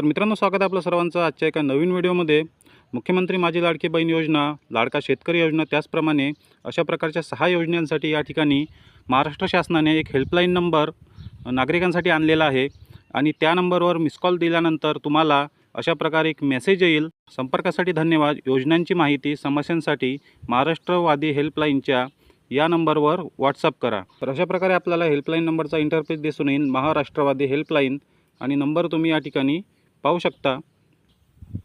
तर मित्रांनो स्वागत आहे आपलं सर्वांचं आजच्या एका नवीन व्हिडिओमध्ये. मुख्यमंत्री माझी लाडकी बहीण योजना लाडका शेतकरी योजना त्याचप्रमाणे अशा प्रकारच्या सहा योजनांसाठी या ठिकाणी महाराष्ट्र शासनाने एक हेल्पलाईन नंबर नागरिकांसाठी आणलेला आहे. आणि त्या नंबरवर मिस कॉल दिल्यानंतर तुम्हाला अशा प्रकारे एक मेसेज येईल. संपर्कासाठी धन्यवाद. योजनांची माहिती समस्यांसाठी महाराष्ट्रवादी हेल्पलाईनच्या या नंबरवर व्हॉट्सअप करा. तर अशा प्रकारे आपल्याला हेल्पलाईन नंबरचा इंटरफेस दिसून येईल. महाराष्ट्रवादी हेल्पलाईन आणि नंबर तुम्ही या ठिकाणी पाहू शकता.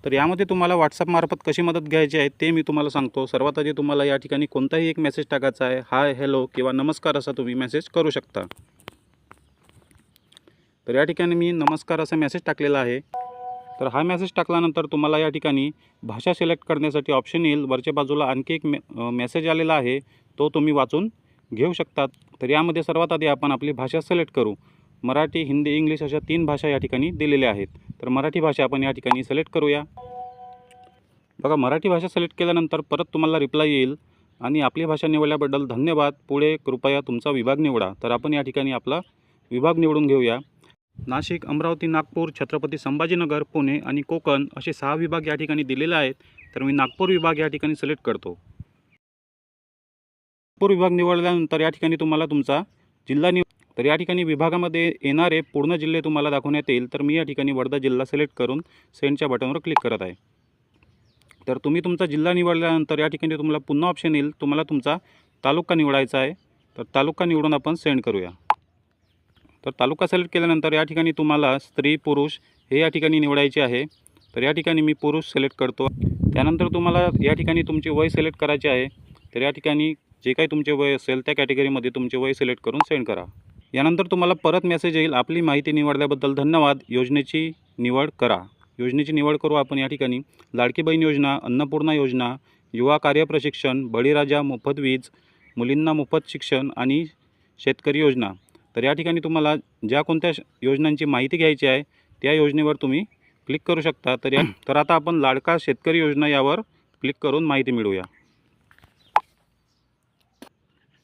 तर यामध्ये तुम्हाला व्हॉट्सअपमार्फत कशी मदत घ्यायची आहे ते मी तुम्हाला सांगतो. सर्वात आधी तुम्हाला या ठिकाणी कोणताही एक मेसेज टाकायचा आहे. हाय हॅलो किंवा नमस्कार असा तुम्ही मेसेज करू शकता. तर या ठिकाणी मी नमस्कार असा मेसेज टाकलेला आहे. तर हा मेसेज टाकल्यानंतर तुम्हाला या ठिकाणी भाषा सिलेक्ट करण्यासाठी ऑप्शन येईल. वरच्या बाजूला आणखी एक मे मेसेज आलेला आहे. तो तुम्ही वाचून घेऊ शकतात. तर यामध्ये सर्वात आधी आपण आपली भाषा सिलेक्ट करू. मराठी हिंदी इंग्लिश अशा तीन भाषा या ठिकाणी दिलेल्या आहेत. तर मराठी भाषा आपण या ठिकाणी सिलेक्ट करूया. बघा मराठी भाषा सिलेक्ट केल्यानंतर परत तुम्हाला रिप्लाय येईल. आणि आपली भाषा निवडल्याबद्दल धन्यवाद. पुढे कृपया तुमचा विभाग निवडा. तर आपण या ठिकाणी आपला विभाग निवडून घेऊया. नाशिक अमरावती नागपूर छत्रपती संभाजीनगर पुणे आणि कोकण असे सहा विभाग या ठिकाणी दिलेले आहेत. तर मी नागपूर विभाग या ठिकाणी सिलेक्ट करतो. नागपूर विभाग निवडल्यानंतर या ठिकाणी तुम्हाला तुमचा जिल्हा निव तर या ठिकाणी विभागामध्ये येणारे पूर्ण जिल्हे तुम्हाला दाखवण्यात येईल तर मी या ठिकाणी वर्धा जिल्हा सिलेक्ट करून सेंडच्या बटनवर क्लिक करत आहे. तर तुम्ही तुमचा जिल्हा निवडल्यानंतर या ठिकाणी तुम्हाला पुन्हा ऑप्शन येईल. तुम्हाला तुमचा तालुका निवडायचा आहे. तर तालुका निवडून आपण सेंड करूया. तर तालुका सिलेक्ट केल्यानंतर या ठिकाणी तुम्हाला स्त्री पुरुष हे या ठिकाणी निवडायचे आहे. तर या ठिकाणी मी पुरुष सिलेक्ट करतो. त्यानंतर तुम्हाला या ठिकाणी तुमचे वय सिलेक्ट करायचे आहे. तर या ठिकाणी जे काही तुमचे वय असेल त्या कॅटेगरीमध्ये तुमचे वय सिलेक्ट करून सेंड करा. यानंतर तुम्हाला परत मेसेज येईल. आपली माहिती निवडल्याबद्दल धन्यवाद. योजनेची निवड करा. योजनेची निवड करू आपण या ठिकाणी. लाडकी बहीण योजना अन्नपूर्णा योजना युवा कार्य प्रशिक्षण बळीराजा मोफत वीज मुलींना मोफत शिक्षण आणि शेतकरी योजना. तर या ठिकाणी तुम्हाला ज्या कोणत्या श- योजनांची माहिती घ्यायची आहे त्या योजनेवर तुम्ही क्लिक करू शकता. तर या तर आता आपण लाडका शेतकरी योजना यावर क्लिक करून माहिती मिळवूया.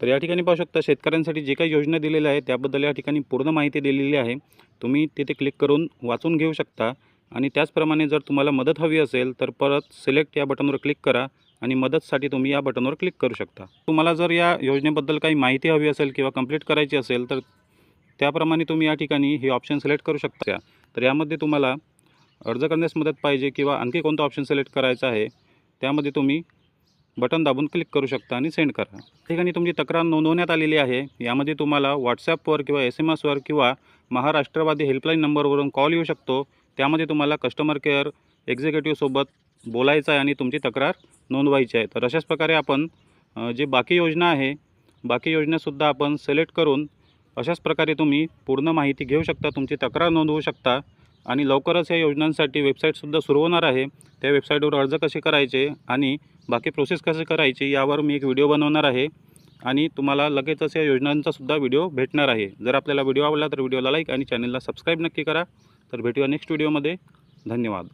तर या ठिकाणी पाहू शकता शेतकऱ्यांसाठी जे काही योजना दिलेल्या आहेत त्याबद्दल या ठिकाणी पूर्ण माहिती दिलेली आहे. तुम्ही तिथे क्लिक करून वाचून घेऊ शकता आणि त्याचप्रमाणे जर तुम्हाला मदत हवी असेल तर परत सिलेक्ट या बटनवर क्लिक करा आणि मदतसाठी तुम्ही या बटनवर क्लिक करू शकता. तुम्हाला जर या योजनेबद्दल काही माहिती हवी असेल किंवा कंप्लीट करायची असेल तर त्याप्रमाणे तुम्ही या ठिकाणी हे ऑप्शन सिलेक्ट करू शकता. तर यामध्ये तुम्हाला अर्ज करण्यास मदत पाहिजे किंवा आणखी कोणता ऑप्शन सिलेक्ट करायचा आहे त्यामध्ये तुम्ही बटन दाबून क्लिक करू शकता आणि सेंड करा. ठिकाणी तुमची तक्रार नोंदवण्यात आलेली आहे. यामध्ये तुम्हाला व्हॉट्सॲपवर किंवा एस एम एसवर किंवा महाराष्ट्रवादी हेल्पलाईन नंबरवरून कॉल येऊ शकतो. त्यामध्ये तुम्हाला कस्टमर केअर एक्झिक्युटिव्हसोबत बोलायचं आहे आणि तुमची तक्रार नोंदवायची आहे. तर अशाच प्रकारे आपण जे बाकी योजना आहे बाकी योजनासुद्धा आपण सिलेक्ट करून अशाच प्रकारे तुम्ही पूर्ण माहिती घेऊ शकता तुमची तक्रार नोंदवू शकता. आणि लवकरच या योजनांसाठी वेबसाईटसुद्धा सुरू होणार आहे. त्या वेबसाईटवर अर्ज कसे करायचे आणि बाकी प्रोसेस कसे करायची यावर मी एक व्हिडिओ बनवणार आहे. आणि तुम्हाला लगेचच या योजनांचासुद्धा व्हिडिओ भेटणार आहे. जर आपल्याला व्हिडिओ आवडला तर व्हिडिओला लाईक आणि चॅनलला सबस्क्राईब नक्की करा. तर भेटूया नेक्स्ट व्हिडिओमध्ये धन्यवाद.